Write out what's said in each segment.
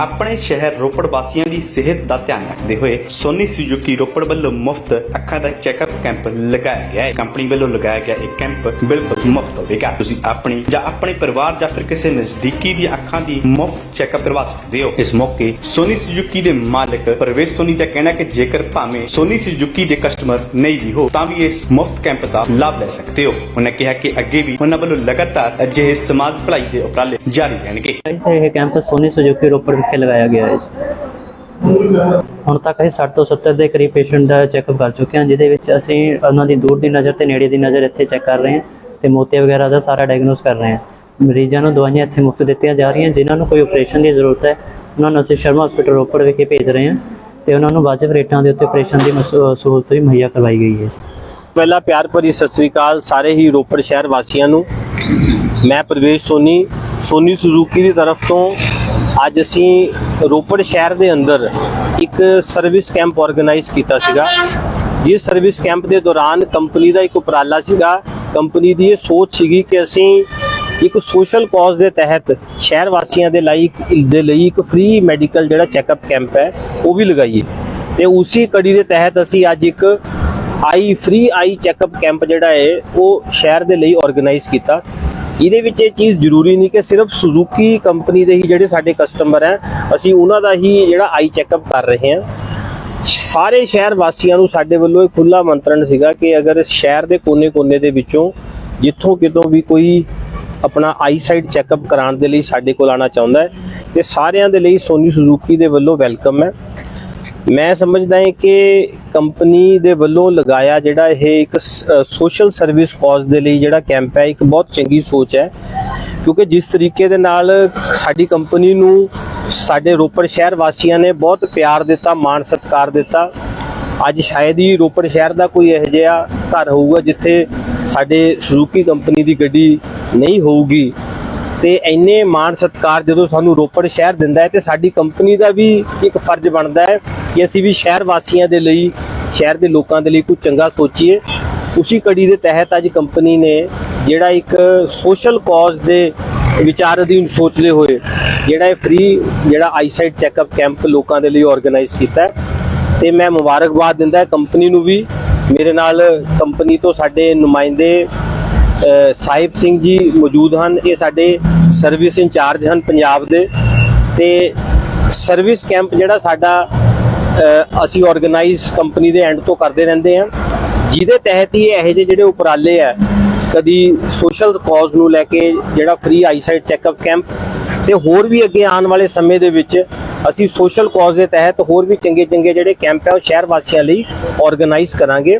ਆਪਣੇ ਸ਼ਹਿਰ ਰੋਪੜ ਵਾਸੀਆਂ ਦੀ ਸਿਹਤ ਦਾ ਧਿਆਨ ਰੱਖਦੇ ਹੋਏ ਸੋਨੀ ਸੁਜ਼ੂਕੀ ਰੋਪੜ ਵੱਲੋਂ ਮੁਫਤ ਅੱਖਾਂ ਦਾ ਚੈੱਕਅਪ ਕੈਂਪ ਲਗਾਇਆ ਗਿਆ ਹੈ। ਕੰਪਨੀ ਵੱਲੋਂ ਲਗਾਇਆ ਗਿਆ ਇਹ ਕੈਂਪ ਬਿਲਕੁਲ ਮੁਫਤ ਹੋਵੇਗਾ। ਤੁਸੀਂ ਆਪਣੀ ਜਾਂ ਆਪਣੇ ਪਰਿਵਾਰ ਜਾਂ ਫਿਰ ਕਿਸੇ ਨਜ਼ਦੀਕੀ ਦੀ ਅੱਖਾਂ ਦੀ ਮੁਫਤ ਚੈੱਕਅਪ ਕਰਵਾ ਸਕਦੇ ਹੋ। ਇਸ ਮੌਕੇ ਸੋਨੀ ਸੁਜ਼ੂਕੀ ਦੇ ਮਾਲਕ ਪ੍ਰਵੇਸ਼ ਸੋਨੀ ਦਾ ਕਹਿਣਾ ਕਿ ਜੇਕਰ ਭਾਵੇਂ ਸੋਨੀ ਸੁਜ਼ੂਕੀ ਦੇ ਕਸਟਮਰ ਨਹੀਂ ਵੀ ਹੋ ਤਾਂ ਵੀ ਇਸ ਮੁਫਤ ਕੈਂਪ ਦਾ ਲਾਭ ਲੈ ਸਕਦੇ ਹੋ। ਉਹਨਾਂ ਕਿਹਾ ਕਿ ਅੱਗੇ ਵੀ ਉਹਨਾਂ ਵੱਲੋਂ ਲਗਾਤਾਰ ਅਜਿਹੇ ਸਮਾਜ ਭਲਾਈ ਦੇ ਉਪਰਾਲੇ ਜਾਰੀ ਰਹਿਣਗੇ। ਇਹ ਕੈਂਪ ਸੋਨੀ ਸੁਜ਼ੂਕੀ ਰੋਪੜ ਵਿਖੇ ਲਗਾਇਆ ਗਿਆ ਹੈ। ਹੁਣ ਤੱਕ ਅਸੀਂ 60 ਤੋਂ 70 ਦੇ ਕਰੀਬ ਪੇਸ਼ੈਂਟ ਦਾ ਚੈੱਕਅਪ ਕਰ ਚੁੱਕੇ ਹਾਂ, ਜਿਹਦੇ ਵਿੱਚ ਅਸੀਂ ਉਹਨਾਂ ਦੀ ਦੂਰ ਦੀ ਨਜ਼ਰ ਤੇ ਨੇੜੇ ਦੀ ਨਜ਼ਰ ਇੱਥੇ ਚੈੱਕ ਕਰ ਰਹੇ ਹਾਂ ਤੇ ਮੋਤੀਆ ਵਗੈਰਾ ਦਾ ਸਾਰਾ ਡਾਇਗਨੋਸ ਕਰ ਰਹੇ ਹਾਂ। ਮਰੀਜ਼ਾਂ ਨੂੰ ਦਵਾਈਆਂ ਇੱਥੇ ਮੁਫਤ ਦਿੱਤੀਆਂ ਜਾ ਰਹੀਆਂ, ਜਿਨ੍ਹਾਂ ਨੂੰ ਕੋਈ ਆਪਰੇਸ਼ਨ ਦੀ ਜ਼ਰੂਰਤ ਹੈ, ਉਹਨਾਂ ਨੂੰ ਅਸੀਂ ਸ਼ਰਮਾ ਹਸਪੀਟਲ ਰੋਪੜ ਵਿਖੇ ਭੇਜ ਰਹੇ ਹਾਂ ਤੇ ਉਹਨਾਂ ਨੂੰ ਵਾਜਬ ਰੇਟਾਂ ਦੇ ਉੱਤੇ ਆਪਰੇਸ਼ਨ ਦੀ ਸਹੂਲਤ ਵੀ ਮੁਹੱਈਆ ਕਰਵਾਈ ਗਈ ਹੈ। ਪਹਿਲਾ ਪਿਆਰ ਭਰੀ ਸਤਿ ਸ੍ਰੀ ਅਕਾਲ ਸਾਰੇ ਹੀ ਰੋਪੜ ਸ਼ਹਿਰ ਵਾਸੀਆਂ ਨੂੰ। ਮੈਂ ਪ੍ਰਵੇਸ਼ ਸੋਨੀ ਸੋਨੀ ਸੁਜ਼ੂਕੀ ਦੀ ਤਰਫ ਤੋਂ ਅੱਜ ਅਸੀਂ ਰੋਪੜ ਸ਼ਹਿਰ ਦੇ ਅੰਦਰ ਇੱਕ ਸਰਵਿਸ ਕੈਂਪ ਆਰਗੇਨਾਈਜ਼ ਕੀਤਾ ਸੀਗਾ। ਜਿਸ ਸਰਵਿਸ ਕੈਂਪ ਦੇ ਦੌਰਾਨ ਕੰਪਨੀ ਦਾ ਇੱਕ ਉਪਰਾਲਾ ਸੀਗਾ। ਕੰਪਨੀ ਦੀ ਇਹ ਸੋਚ ਸੀਗੀ ਕਿ ਅਸੀਂ ਇੱਕ ਸੋਸ਼ਲ ਕਾਜ਼ ਦੇ ਤਹਿਤ ਸ਼ਹਿਰ ਵਾਸੀਆਂ ਦੇ ਲਈ ਦੇ ਲਈ ਇੱਕ ਫ੍ਰੀ ਮੈਡੀਕਲ ਜਿਹੜਾ ਚੈੱਕਅਪ ਕੈਂਪ ਹੈ, ਉਹ ਵੀ ਲਗਾਈਏ। ਤੇ ਉਸੇ ਕੜੀ ਦੇ ਤਹਿਤ ਅਸੀਂ ਅੱਜ ਇੱਕ eye free eye checkup camp ਜਿਹੜਾ ਹੈ, ਉਹ ਸ਼ਹਿਰ ਦੇ ਲਈ ਆਰਗੇਨਾਈਜ਼ ਕੀਤਾ। ਇਹਦੇ ਵਿੱਚ ਇਹ ਚੀਜ਼ ਜ਼ਰੂਰੀ ਨਹੀਂ ਕਿ ਸਿਰਫ ਸੁਜ਼ੂਕੀ ਕੰਪਨੀ ਦੇ ਹੀ ਜਿਹੜੇ ਸਾਡੇ ਕਸਟਮਰ ਹੈ, ਅਸੀਂ ਉਹਨਾਂ ਦਾ ਹੀ ਜਿਹੜਾ ਆਈ ਚੈੱਕਅਪ ਕਰ ਰਹੇ ਹਾਂ। ਸਾਰੇ ਸ਼ਹਿਰ ਵਾਸੀਆਂ ਨੂੰ ਸਾਡੇ ਵੱਲੋਂ ਇਹ ਖੁੱਲਾ ਮੰਤਰਣ ਸੀਗਾ ਕਿ ਅਗਰ ਸ਼ਹਿਰ ਦੇ ਕੋਨੇ-ਕੋਨੇ ਦੇ ਵਿੱਚੋਂ ਜਿੱਥੋਂ ਕਿਤੋਂ ਵੀ ਕੋਈ ਆਪਣਾ ਆਈ ਸਾਈਟ ਚੈੱਕਅਪ ਕਰਾਉਣ ਦੇ ਲਈ ਸਾਡੇ ਕੋਲ ਆਣਾ ਚਾਹੁੰਦਾ ਹੈ, ਤੇ ਸਾਰਿਆਂ ਦੇ ਲਈ ਸੋਨੀ ਸੁਜ਼ੂਕੀ ਦੇ ਵੱਲੋਂ ਵੈਲਕਮ ਹੈ। ਮੈਂ ਸਮਝਦਾ ਹਾਂ ਕਿ ਕੰਪਨੀ ਦੇ ਵੱਲੋਂ ਲਗਾਇਆ ਜਿਹੜਾ ਇਹ ਇੱਕ ਸੋਸ਼ਲ ਸਰਵਿਸ ਕਾਜ਼ ਦੇ ਲਈ ਜਿਹੜਾ ਕੈਂਪ ਹੈ, ਇੱਕ ਬਹੁਤ ਚੰਗੀ ਸੋਚ ਹੈ। ਕਿਉਂਕਿ ਜਿਸ ਤਰੀਕੇ ਦੇ ਨਾਲ ਸਾਡੀ ਕੰਪਨੀ ਨੂੰ ਸਾਡੇ ਰੋਪੜ ਸ਼ਹਿਰ ਵਾਸੀਆਂ ਨੇ ਬਹੁਤ ਪਿਆਰ ਦਿੱਤਾ, ਮਾਣ ਸਤਿਕਾਰ ਦਿੱਤਾ। ਅੱਜ ਸ਼ਾਇਦ ਹੀ ਰੋਪੜ ਸ਼ਹਿਰ ਦਾ ਕੋਈ ਇਹੋ ਜਿਹਾ ਘਰ ਹੋਊਗਾ ਜਿੱਥੇ ਸਾਡੇ ਸੁਜ਼ੂਕੀ ਕੰਪਨੀ ਦੀ ਗੱਡੀ ਨਹੀਂ ਹੋਊਗੀ। ਤੇ ਇੰਨੇ ਮਾਣ ਸਤਿਕਾਰ ਜਦੋਂ ਸਾਨੂੰ ਰੋਪੜ ਸ਼ਹਿਰ ਦਿੰਦਾ ਹੈ ਤੇ ਸਾਡੀ ਕੰਪਨੀ ਦਾ ਵੀ ਇੱਕ ਫਰਜ਼ ਬਣਦਾ ਹੈ ਕਿ ਅਸੀਂ ਵੀ ਸ਼ਹਿਰ ਵਾਸੀਆਂ ਦੇ ਲਈ, ਸ਼ਹਿਰ ਦੇ ਲੋਕਾਂ ਦੇ ਲਈ ਕੁਝ ਚੰਗਾ ਸੋਚੀਏ। ਉਸੇ ਕੜੀ ਦੇ ਤਹਿਤ ਅੱਜ ਕੰਪਨੀ ਨੇ ਜਿਹੜਾ ਇੱਕ ਸੋਸ਼ਲ ਕਾਜ਼ ਦੇ ਵਿਚਾਰ ਅਧੀਨ ਸੋਚਦੇ ਹੋਏ ਜਿਹੜਾ ਇਹ ਫ੍ਰੀ ਜਿਹੜਾ ਆਈਸਾਈਟ ਚੈੱਕਅਪ ਕੈਂਪ ਲੋਕਾਂ ਦੇ ਲਈ ਆਰਗੇਨਾਈਜ਼ ਕੀਤਾ ਹੈ। ਤੇ ਮੈਂ ਮੁਬਾਰਕਬਾਦ ਦਿੰਦਾ ਕੰਪਨੀ ਨੂੰ ਵੀ। ਮੇਰੇ ਨਾਲ ਕੰਪਨੀ ਤੋਂ ਸਾਡੇ ਨੁਮਾਇੰਦੇ ਸਾਹਿਬ ਸਿੰਘ ਜੀ ਮੌਜੂਦ ਹਨ। ਇਹ ਸਾਡੇ ਸਰਵਿਸ ਇੰਚਾਰਜ ਹਨ ਪੰਜਾਬ ਦੇ ਤੇ ਸਰਵਿਸ ਕੈਂਪ ਜਿਹੜਾ ਸਾਡਾ ਅਸੀਂ ਆਰਗੇਨਾਈਜ਼ ਕੰਪਨੀ ਦੇ ਐਂਡ ਤੋਂ ਕਰਦੇ ਰਹਿੰਦੇ ਹਾਂ। ਜਿਹਦੇ ਤਹਿਤ ਹੀ ਇਹੋ ਜਿਹੇ ਜਿਹੜੇ ਉਪਰਾਲੇ ਆ, ਕਦੀ ਸੋਸ਼ਲ ਕਾਜ਼ ਨੂੰ ਲੈ ਕੇ ਜਿਹੜਾ ਫ੍ਰੀ ਆਈਸਾਈਟ ਚੈੱਕਅਪ ਕੈਂਪ ਤੇ ਹੋਰ ਵੀ ਅੱਗੇ ਆਉਣ ਵਾਲੇ ਸਮੇਂ ਦੇ ਵਿੱਚ ਅਸੀਂ ਸੋਸ਼ਲ ਕਾਜ਼ ਦੇ ਤਹਿਤ ਹੋਰ ਵੀ ਚੰਗੇ ਚੰਗੇ ਜਿਹੜੇ ਕੈਂਪ ਹੈ ਉਹ ਸ਼ਹਿਰ ਵਾਸੀਆਂ ਲਈ ਆਰਗੇਨਾਈਜ਼ ਕਰਾਂਗੇ।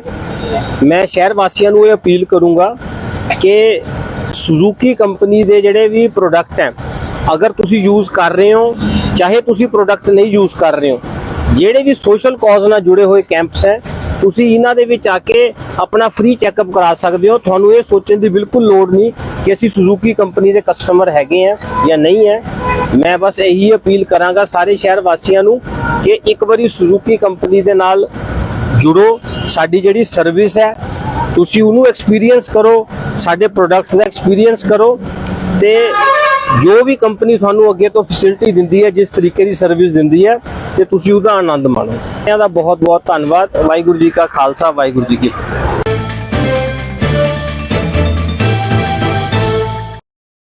ਮੈਂ ਸ਼ਹਿਰ ਵਾਸੀਆਂ ਨੂੰ ਇਹ ਅਪੀਲ ਕਰੂੰਗਾ ਕਿ ਸੁਜ਼ੂਕੀ ਕੰਪਨੀ ਦੇ ਜਿਹੜੇ ਵੀ ਪ੍ਰੋਡਕਟ ਹੈ, ਅਗਰ ਤੁਸੀਂ ਯੂਜ਼ ਕਰ ਰਹੇ ਹੋ, ਚਾਹੇ ਤੁਸੀਂ ਪ੍ਰੋਡਕਟ ਨਹੀਂ ਯੂਜ਼ ਕਰ ਰਹੇ ਹੋ, ਜਿਹੜੇ ਵੀ ਸੋਸ਼ਲ ਕਾਜ਼ ਨਾਲ ਜੁੜੇ ਹੋਏ ਕੈਂਪਸ ਹੈ, ਤੁਸੀਂ ਇਹਨਾਂ ਦੇ ਵਿੱਚ ਆ ਕੇ ਆਪਣਾ ਫ੍ਰੀ ਚੈੱਕਅਪ ਕਰਾ ਸਕਦੇ ਹੋ। ਤੁਹਾਨੂੰ ਇਹ ਸੋਚਣ ਦੀ ਬਿਲਕੁਲ ਲੋੜ ਨਹੀਂ ਕਿ ਅਸੀਂ ਸੁਜ਼ੂਕੀ ਕੰਪਨੀ ਦੇ ਕਸਟਮਰ ਹੈਗੇ ਆ ਜਾਂ ਨਹੀਂ ਹੈ। ਮੈਂ ਬਸ ਇਹੀ ਅਪੀਲ ਕਰਾਂਗਾ ਸਾਰੇ ਸ਼ਹਿਰ ਵਾਸੀਆਂ ਨੂੰ ਕਿ ਇੱਕ ਵਾਰੀ ਸੁਜ਼ੂਕੀ ਕੰਪਨੀ ਦੇ ਨਾਲ ਜੁੜੋ। ਸਾਡੀ ਜਿਹੜੀ ਸਰਵਿਸ ਹੈ ਤੁਸੀਂ ਉਹਨੂੰ ਐਕਸਪੀਰੀਅੰਸ ਕਰੋ, ਸਾਡੇ ਪ੍ਰੋਡਕਟਸ ਦਾ ਐਕਸਪੀਰੀਅੰਸ ਕਰੋ ਤੇ ਜੋ ਵੀ ਕੰਪਨੀ ਤੁਹਾਨੂੰ ਅੱਗੇ ਤੋਂ ਫੈਸਿਲਿਟੀ ਦਿੰਦੀ ਹੈ, ਜਿਸ ਤਰੀਕੇ ਦੀ ਸਰਵਿਸ ਦਿੰਦੀ ਹੈ, ਤੇ ਤੁਸੀਂ ਉਹਦਾ ਆਨੰਦ ਮਾਣੋ। ਇਹਨਾਂ ਦਾ ਬਹੁਤ ਬਹੁਤ ਧੰਨਵਾਦ। ਵਾਹਿਗੁਰੂ ਜੀ ਕਾ ਖਾਲਸਾ, ਵਾਹਿਗੁਰੂ ਜੀ ਕੀ ਫਤਿਹ।